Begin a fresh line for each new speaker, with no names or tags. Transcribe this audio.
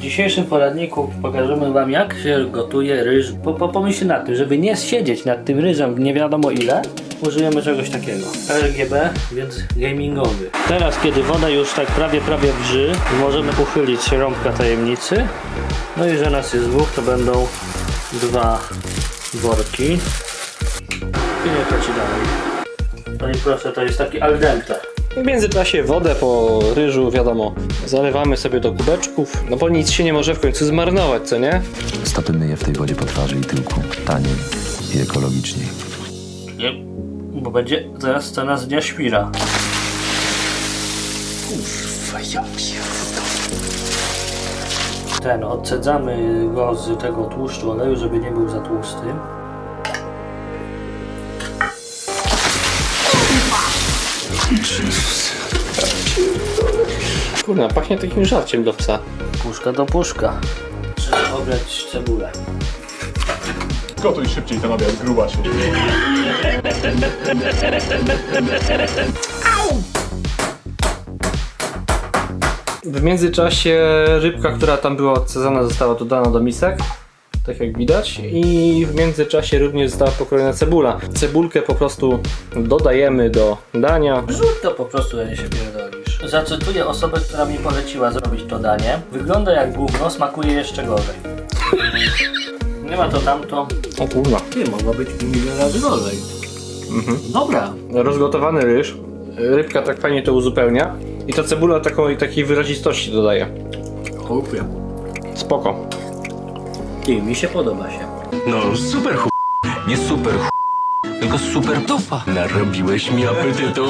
W dzisiejszym poradniku pokażemy wam jak się gotuje ryż. Po, po, nad tym, żeby nie siedzieć nad tym ryżem nie wiadomo ile, użyjemy czegoś takiego. RGB, więc gamingowy. Teraz kiedy woda już tak prawie prawie wrzy, możemy uchylić rąbka tajemnicy. No i że nas jest dwóch, to będą dwa worki. I nie leci dalej. No i proszę, to jest taki al dente.
W międzyczasie wodę po ryżu, wiadomo, zalewamy sobie do kubeczków, no bo nic się nie może w końcu zmarnować, co nie?
Stopy myję w tej wodzie po twarzy i tyłku. Taniej i ekologiczniej.
Nie, bo będzie zaraz cena z dnia świra. Ten, odcedzamy go z tego tłuszczu oleju, żeby nie był za tłusty.
Kurna, pachnie takim żarciem do psa.
Puszka do puszka. Trzeba obrać cebulę.
Gotuj szybciej ten obiad, gruba się.
W międzyczasie rybka, która tam była odcedzana, została dodana do misek. Tak jak widać. I w międzyczasie również została pokrojona cebula. Cebulkę po prostu dodajemy do dania.
Rzuć to po prostu, ja się pierdolisz. Zacytuję osobę, która mi poleciła zrobić to danie. Wygląda jak gówno, smakuje jeszcze gorzej. Nie ma to tamto.
O kurwa.
Nie, mogło być milion razy gorzej. Dobra.
Rozgotowany ryż. Rybka tak fajnie to uzupełnia. I ta cebula taką, takiej wyrazistości dodaje.
Chłopie.
Spoko.
Ty, mi się podoba się.
No super ch... Nie super ch... Tylko super dupa. Narobiłeś mi apetytu.